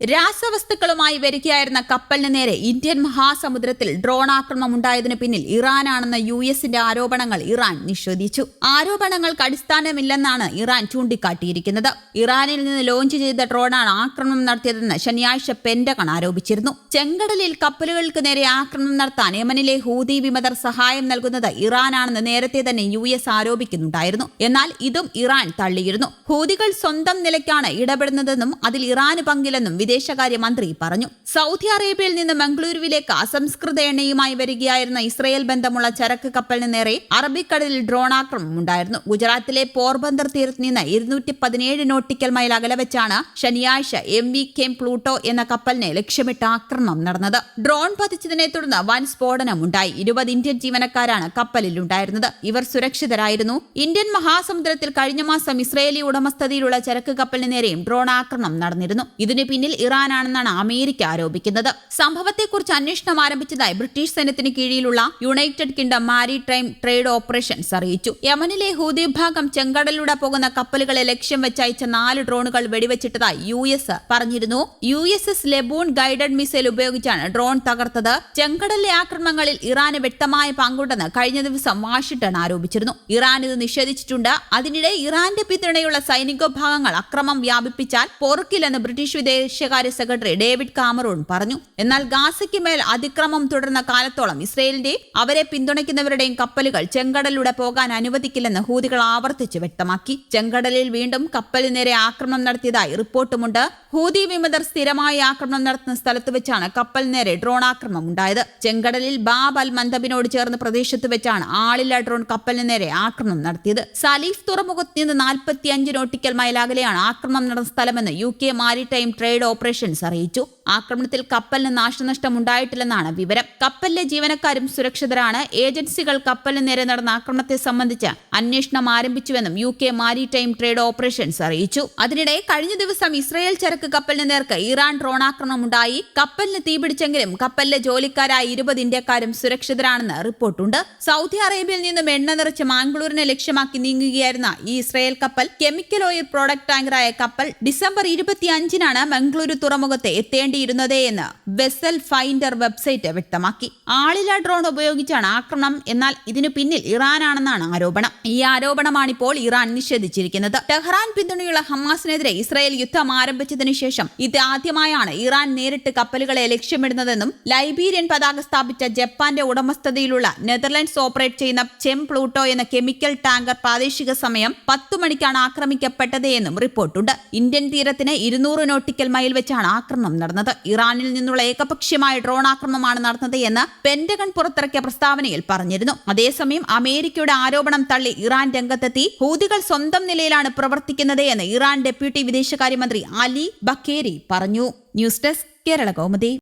രാസവസ്തുക്കളുമായി വരികയായിരുന്ന കപ്പലിന് നേരെ ഇന്ത്യൻ മഹാസമുദ്രത്തിൽ ഡ്രോൺ ആക്രമണം ഉണ്ടായതിന് പിന്നിൽ ഇറാനാണെന്ന യു എസിന്റെ ആരോപണങ്ങൾ ഇറാൻ നിഷേധിച്ചു. ആരോപണങ്ങൾക്ക് അടിസ്ഥാനമില്ലെന്നാണ് ഇറാൻ ചൂണ്ടിക്കാട്ടിയിരിക്കുന്നത്. ഇറാനിൽ നിന്ന് ലോഞ്ച് ചെയ്ത ഡ്രോണാണ് ആക്രമണം നടത്തിയതെന്ന് ശനിയാഴ്ച പെന്റഗൺ ആരോപിച്ചിരുന്നു. ചെങ്കടലിൽ കപ്പലുകൾക്ക് നേരെ ആക്രമണം നടത്താൻ യമനിലെ ഹൂതി വിമതർ സഹായം നൽകുന്നത് ഇറാനാണെന്ന് നേരത്തെ തന്നെ യു എസ് ആരോപിക്കുന്നുണ്ടായിരുന്നു. എന്നാൽ ഇതും ഇറാൻ തള്ളിയിരുന്നു. ഹൂതികൾ സ്വന്തം നിലയ്ക്കാണ് ഇടപെടുന്നതെന്നും അതിൽ ഇറാന് പങ്കില്ലെന്നും വിദേശകാര്യ മന്ത്രി പറഞ്ഞു സൗദി അറേബ്യയിൽ നിന്ന് മംഗളൂരുവിലേക്ക് അസംസ്കൃത എണ്ണയുമായി വരികയായിരുന്ന ഇസ്രയേൽ ബന്ധമുള്ള ചരക്ക് കപ്പലിന് നേരെ അറബിക്കടലിൽ ഡ്രോൺ ആക്രമണം ഉണ്ടായിരുന്നു. ഗുജറാത്തിലെ പോർബന്ദർ തീരത്ത് നിന്ന് ഇരുന്നൂറ്റി പതിനേഴ് നോട്ടിക്കൽ മൈൽ അകലെ വെച്ചാണ് ശനിയാഴ്ച എം വി കെം പ്ലൂട്ടോ എന്ന കപ്പലിനെ ലക്ഷ്യമിട്ട് ആക്രമണം നടന്നത്. ഡ്രോൺ പതിച്ചതിനെ തുടർന്ന് വൻ സ്ഫോടനം ഉണ്ടായി ഇരുപത് ഇന്ത്യൻ ജീവനക്കാരാണ് കപ്പലിൽ ഉണ്ടായിരുന്നത് ഇവർ സുരക്ഷിതരായിരുന്നു. ഇന്ത്യൻ മഹാസമുദ്രത്തിൽ കഴിഞ്ഞ മാസം ഇസ്രയേലി ഉടമസ്ഥതയിലുള്ള ചരക്ക് കപ്പലിന് നേരെയും ഡ്രോൺ ആക്രമണം നടന്നിരുന്നു. ഇതിനു പിന്നിൽ ഇറാനാണെന്നാണ് അമേരിക്ക ആരോപിക്കുന്നത്. സംഭവത്തെക്കുറിച്ച് അന്വേഷണം ആരംഭിച്ചതായി ബ്രിട്ടീഷ് സൈന്യത്തിന് കീഴിലുള്ള United Kingdom maritime trade operations അറിയിച്ചു. യമനിലെ ഹൂതി വിഭാഗം ചെങ്കടലിലൂടെ പോകുന്ന കപ്പലുകളെ ലക്ഷ്യം വെച്ചയച്ച നാല് ഡ്രോണുകൾ വെടിവെച്ചിട്ടതായി യു എസ് പറഞ്ഞിരുന്നു. U S S Laboon guided missile ഉപയോഗിച്ചാണ് ഡ്രോൺ തകർത്തത്. ചെങ്കടലിലെ ആക്രമണങ്ങളിൽ ഇറാന് വ്യക്തമായ പങ്കുണ്ടെന്ന് കഴിഞ്ഞ ദിവസം വാഷിംഗ്ടൺ ആരോപിച്ചിരുന്നു. ഇറാൻ ഇത് നിഷേധിച്ചിട്ടുണ്ട്. അതിനിടെ ഇറാന്റെ പിന്തുണയുള്ള സൈനിക വിഭാഗങ്ങൾ അക്രമം വ്യാപിപ്പിച്ചാൽ പൊറുക്കില്ലെന്ന് ബ്രിട്ടീഷ് വിദേശകാര്യ സെക്രട്ടറി ഡേവിഡ് കാമറൂൺ പറഞ്ഞു എന്നാൽ ഗാസയ്ക്ക് മേൽ അതിക്രമം തുടർന്ന കാലത്തോളം ഇസ്രയേലിന്റെ അവരെ പിന്തുണയ്ക്കുന്നവരുടെയും കപ്പലുകൾ ചെങ്കടലിലൂടെ പോകാൻ അനുവദിക്കില്ലെന്ന് ഹൂതികൾ ആവർത്തിച്ച് വ്യക്തമാക്കി. ചെങ്കടലിൽ വീണ്ടും കപ്പലിന് നേരെ ആക്രമണം നടത്തിയതായി റിപ്പോർട്ടുമുണ്ട്. ഹൂതി വിമതർ സ്ഥിരമായി ആക്രമണം നടത്തുന്ന സ്ഥലത്ത് വെച്ചാണ് കപ്പൽ നേരെ ഡ്രോൺ ആക്രമണം ഉണ്ടായത്. ചെങ്കടലിൽ ബാബ് അൽ മന്ദബിനോട് ചേർന്ന പ്രദേശത്ത് വെച്ചാണ് ആളില്ല ഡ്രോൺ കപ്പലിന് നേരെ ആക്രമണം നടത്തിയത്. സലീഫ് തുറമുഖത്ത് നിന്ന് നാൽപ്പത്തി അഞ്ച് നോട്ടിക്കൽ മൈൽ അകലെയാണ് ആക്രമണം നടന്ന സ്ഥലമെന്ന് U K maritime trade operations അറിയിച്ചു. ആക്രമണത്തിൽ കപ്പലിന് നാശനഷ്ടം ഉണ്ടായിട്ടില്ലെന്നാണ് വിവരം. കപ്പലിലെ ജീവനക്കാരും സുരക്ഷിതരാണ്. ഏജൻസികൾ കപ്പലിന് നേരെ നടന്ന ആക്രമണത്തെ സംബന്ധിച്ച് അന്വേഷണം ആരംഭിച്ചുവെന്നും U K maritime trade operations അറിയിച്ചു. അതിനിടെ കഴിഞ്ഞ ദിവസം ഇസ്രയേൽ ചരക്ക് കപ്പലിന് നേർക്ക് ഇറാൻ ഡ്രോൺ ആക്രമണം ഉണ്ടായി. കപ്പലിന് തീപിടിച്ചെങ്കിലും കപ്പലിലെ ജോലിക്കാരായ ഇരുപത് ഇന്ത്യക്കാരും സുരക്ഷിതരാണെന്ന് റിപ്പോർട്ടുണ്ട്. സൗദി അറേബ്യയിൽ നിന്നും എണ്ണ നിറച്ച് മാംഗ്ലൂരിനെ ലക്ഷ്യമാക്കി നീങ്ങുകയായിരുന്ന ഈ ഇസ്രയേൽ കപ്പൽ കെമിക്കൽ ഓയിൽ പ്രോഡക്റ്റ് ടാങ്കറായ കപ്പൽ ഡിസംബർ ഇരുപത്തിയഞ്ചിനാണ് മംഗളൂരു തുറമുഖത്ത് എത്തേണ്ടിയിരുന്നത്. എന്ന് വെസൽ ഫൈൻഡർ വെബ്സൈറ്റ് വ്യക്തമാക്കി. ആളില്ല ഡ്രോൺ ഉപയോഗിച്ചാണ് ആക്രമണം. എന്നാൽ ഇതിനു പിന്നിൽ ഇറാനാണെന്നാണ് ആരോപണം. ഈ ആരോപണമാണ് ഇപ്പോൾ ഇറാൻ നിഷേധിച്ചിരിക്കുന്നത്. ടെഹ്റാൻ പിന്തുണയുള്ള ഹമാസിനെതിരെ ഇസ്രായേൽ യുദ്ധം ആരംഭിച്ചതിനു ശേഷം ഇത് ആദ്യമായാണ് ഇറാൻ നേരിട്ട് കപ്പലുകളെ ലക്ഷ്യമിടുന്നതെന്നും ലൈബീരിയൻ പതാക സ്ഥാപിച്ച ജപ്പാന്റെ ഉടമസ്ഥതയിലുള്ള നെതർലൻഡ്സ് ഓപ്പറേറ്റ് ചെയ്യുന്ന ചെം പ്ലൂട്ടോ എന്ന കെമിക്കൽ ടാങ്കർ പ്രാദേശിക സമയം പത്തു മണിക്കാണ് ആക്രമിക്കപ്പെട്ടത് എന്നും റിപ്പോർട്ടുണ്ട്. ഇന്ത്യൻ തീരത്തിന് ഇരുന്നൂറ് നോട്ടിക്കൽ മൈൽ വെച്ചാണ് ആക്രമണം നടന്നത്. ഇറാനിൽ നിന്നുള്ള ഏകപക്ഷീയമായ ഡ്രോൺ ആക്രമണമാണ് നടന്നത് എന്ന് പെന്റഗൺ പുറത്തിറക്കിയ പ്രസ്താവനയിൽ പറഞ്ഞിരുന്നു. അതേസമയം അമേരിക്കയുടെ ആരോപണം തള്ളി ഇറാൻ രംഗത്തെത്തി. ഹൂതികൾ സ്വന്തം നിലയിലാണ് പ്രവർത്തിക്കുന്നത് എന്ന് ഇറാൻ ഡെപ്യൂട്ടി വിദേശകാര്യമന്ത്രി അലി ബക്കേരി പറഞ്ഞു. News desk Kerala Kaumudi.